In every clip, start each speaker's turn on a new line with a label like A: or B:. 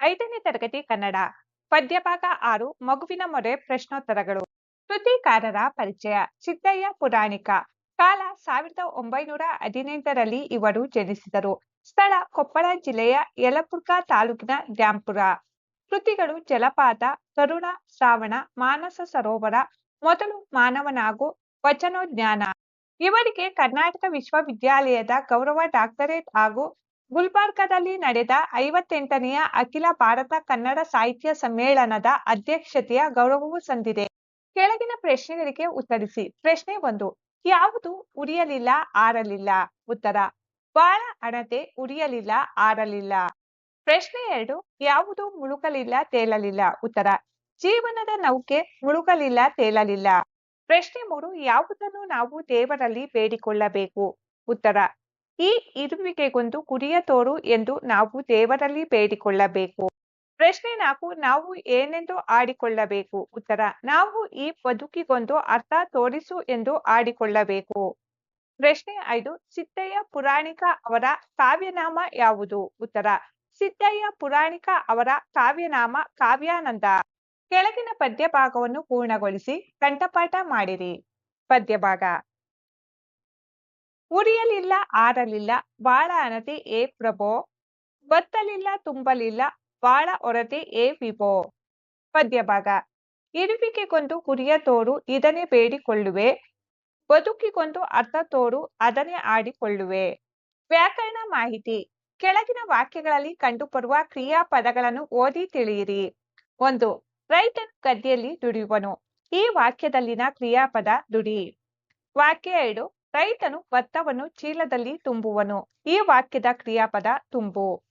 A: ಐದನೇ ತರಗತಿ ಕನ್ನಡ, ಪದ್ಯಭಾಗ ಆರು, ಮಗುವಿನ ಮೊರೆ ಪ್ರಶ್ನೋತ್ತರಗಳು. ಕೃತಿಕಾರರ ಪರಿಚಯ ಸಿದ್ದಯ್ಯ ಪುರಾಣಿಕ. ಕಾಲ ಸಾವಿರದ ಒಂಬೈನೂರ ಹದಿನೆಂಟರಲ್ಲಿ ಇವರು ಜನಿಸಿದರು. ಸ್ಥಳ ಕೊಪ್ಪಳ ಜಿಲ್ಲೆಯ ಯಲಬುರ್ಗಾ ತಾಲೂಕಿನ ಡ್ಯಾಂಪುರ ಕೃತಿಗಳು ಜಲಪಾತ ಕರುಣ ಶ್ರಾವಣ, ಮಾನಸ ಸರೋವರ, ಮೊದಲು ಮಾನವನಾಗು, ವಚನೋಜ್ಞಾನ. ಇವರಿಗೆ ಕರ್ನಾಟಕ ವಿಶ್ವವಿದ್ಯಾಲಯದ ಗೌರವ ಡಾಕ್ಟರೇಟ್ ಹಾಗೂ ಗುಲ್ಬರ್ಗಾದಲ್ಲಿ ನಡೆದ ಐವತ್ತೆಂಟನೆಯ ಅಖಿಲ ಭಾರತ ಕನ್ನಡ ಸಾಹಿತ್ಯ ಸಮ್ಮೇಳನದ ಅಧ್ಯಕ್ಷತೆಯ ಗೌರವವೂ ಸಂದಿದೆ. ಕೆಳಗಿನ ಪ್ರಶ್ನೆಗಳಿಗೆ ಉತ್ತರಿಸಿ. ಪ್ರಶ್ನೆ ಒಂದು, ಯಾವುದು ಉರಿಯಲಿಲ್ಲ, ಆರಲಿಲ್ಲ? ಉತ್ತರ, ಬಾಳ ಅಣತೆ ಉರಿಯಲಿಲ್ಲ, ಆರಲಿಲ್ಲ. ಪ್ರಶ್ನೆ ಎರಡು, ಯಾವುದು ಮುಳುಗಲಿಲ್ಲ, ತೇಲಲಿಲ್ಲ? ಉತ್ತರ, ಜೀವನದ ನೌಕೆ ಮುಳುಗಲಿಲ್ಲ, ತೇಲಲಿಲ್ಲ. ಪ್ರಶ್ನೆ ಮೂರು, ಯಾವುದನ್ನು ನಾವು ದೇವರಲ್ಲಿ ಬೇಡಿಕೊಳ್ಳಬೇಕು? ಉತ್ತರ ಈ ಇರುವಿಕೆಗೊಂದು ಗುರಿಯ ತೋರು ಎಂದು ನಾವು ದೇವರಲ್ಲಿ ಬೇಡಿಕೊಳ್ಳಬೇಕು. ಪ್ರಶ್ನೆ ನಾಲ್ಕು, ನಾವು ಏನೆಂದು ಆಡಿಕೊಳ್ಳಬೇಕು? ಉತ್ತರ, ನಾವು ಈ ಬದುಕಿಗೊಂದು ಅರ್ಥ ತೋರಿಸು ಎಂದು ಆಡಿಕೊಳ್ಳಬೇಕು. ಪ್ರಶ್ನೆ ಐದು, ಸಿದ್ದಯ್ಯ ಪುರಾಣಿಕ ಅವರ ಕಾವ್ಯನಾಮ ಯಾವುದು? ಉತ್ತರ, ಸಿದ್ದಯ್ಯ ಪುರಾಣಿಕ ಅವರ ಕಾವ್ಯನಾಮ ಕಾವ್ಯಾನಂದ. ಕೆಳಗಿನ ಪದ್ಯ ಭಾಗವನ್ನು ಪೂರ್ಣಗೊಳಿಸಿ, ಕಂಠಪಾಠ ಮಾಡಿರಿ. ಪದ್ಯಭಾಗ ಉರಿಯಲಿಲ್ಲ, ಆರಲಿಲ್ಲ ಬಾಳ ಅನತಿ ಏ ಪ್ರಭೋ, ಬತ್ತಲಿಲ್ಲ, ತುಂಬಲಿಲ್ಲ ಬಾಳ ಒರತೆ ಏ ವಿಭೋ. ಪದ್ಯಭಾಗ. ಇರುವಿಕೆಗೊಂದು ಕುರಿಯ ತೋರು ಇದನ್ನೇ ಬೇಡಿಕೊಳ್ಳುವೆ, ಬದುಕಿಗೊಂದು ಅರ್ಥ ತೋರು ಅದನ್ನೇ ಆಡಿಕೊಳ್ಳುವೆ. ವ್ಯಾಕರಣ ಮಾಹಿತಿ. ಕೆಳಗಿನ ವಾಕ್ಯಗಳಲ್ಲಿ ಕಂಡುಬರುವ ಕ್ರಿಯಾಪದಗಳನ್ನು ಓದಿ ತಿಳಿಯಿರಿ. ಒಂದು ರೈತನು ಗದ್ದೆಯಲ್ಲಿ ದುಡಿಯುವನು. ಈ ವಾಕ್ಯದಲ್ಲಿನ ಕ್ರಿಯಾಪದ ದುಡಿ. ವಾಕ್ಯ ಎರಡು ರೈತನು ಭತ್ತವನ್ನು ಚೀಲದಲ್ಲಿ ತುಂಬುವನು. ಈ ವಾಕ್ಯದ ಕ್ರಿಯಾಪದ ತುಂಬು.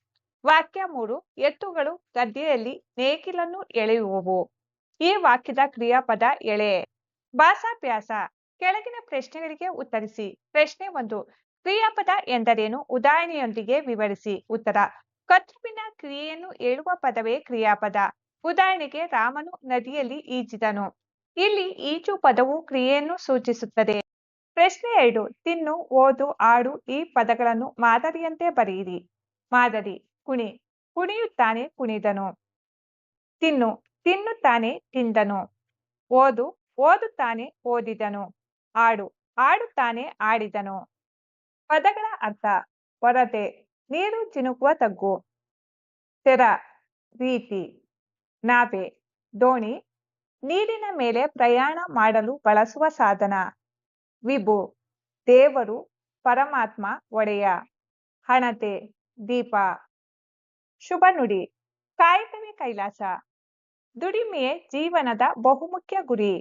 A: ವಾಕ್ಯ ಮೂರು, ಎತ್ತುಗಳು ಗದ್ದೆಯಲ್ಲಿ ನೇಗಿಲನ್ನು ಎಳೆಯುವವು. ಈ ವಾಕ್ಯದ ಕ್ರಿಯಾಪದ ಎಳೆ. ಭಾಸಾಭ್ಯಾಸ ಕೆಳಗಿನ ಪ್ರಶ್ನೆಗಳಿಗೆ ಉತ್ತರಿಸಿ. ಪ್ರಶ್ನೆ ಒಂದು, ಕ್ರಿಯಾಪದ ಎಂದರೇನು? ಉದಾಹರಣೆಯೊಂದಿಗೆ ವಿವರಿಸಿ. ಉತ್ತರ ಕರ್ತೃವಿನ ಕ್ರಿಯೆಯನ್ನು ಹೇಳುವ ಪದವೇ ಕ್ರಿಯಾಪದ. ಉದಾಹರಣೆಗೆ, ರಾಮನು ನದಿಯಲ್ಲಿ ಈಜಿದನು. ಇಲ್ಲಿ ಈಜು ಪದವು ಕ್ರಿಯೆಯನ್ನು ಸೂಚಿಸುತ್ತದೆ. ಪ್ರಶ್ನೆ ಎರಡು. ತಿನ್ನು, ಓದು, ಆಡು ಈ ಪದಗಳನ್ನು ಮಾದರಿಯಂತೆ ಬರೆಯಿರಿ. ಮಾದರಿ, ಕುಣಿ. ಕುಣಿಯುತ್ತಾನೆ ಕುಣಿದನು. ತಿನ್ನು, ತಿನ್ನುತ್ತಾನೆ ತಿಂದನು. ಓದು, ಓದುತ್ತಾನೆ ಓದಿದನು. ಆಡು, ಆಡುತ್ತಾನೆ ಆಡಿದನು. ಪದಗಳ ಅರ್ಥ ಹೊರತೆ ನೀರು ಚಿನುಕುವ ತಗ್ಗು. ತೆರ, ರೀತಿ. ನಾವೆ ದೋಣಿ, ನೀರಿನ ಮೇಲೆ ಪ್ರಯಾಣ ಮಾಡಲು ಬಳಸುವ ಸಾಧನ. ವಿಭು ದೇವರು ಪರಮಾತ್ಮ ಒಡೆಯ ಹಣತೆ ದೀಪ. ಶುಭ ನುಡಿ ಕಾಯಕವೇ ಕೈಲಾಸ ದುಡಿಮೆಯೇ ಜೀವನದ ಬಹುಮುಖ್ಯ ಗುರಿ.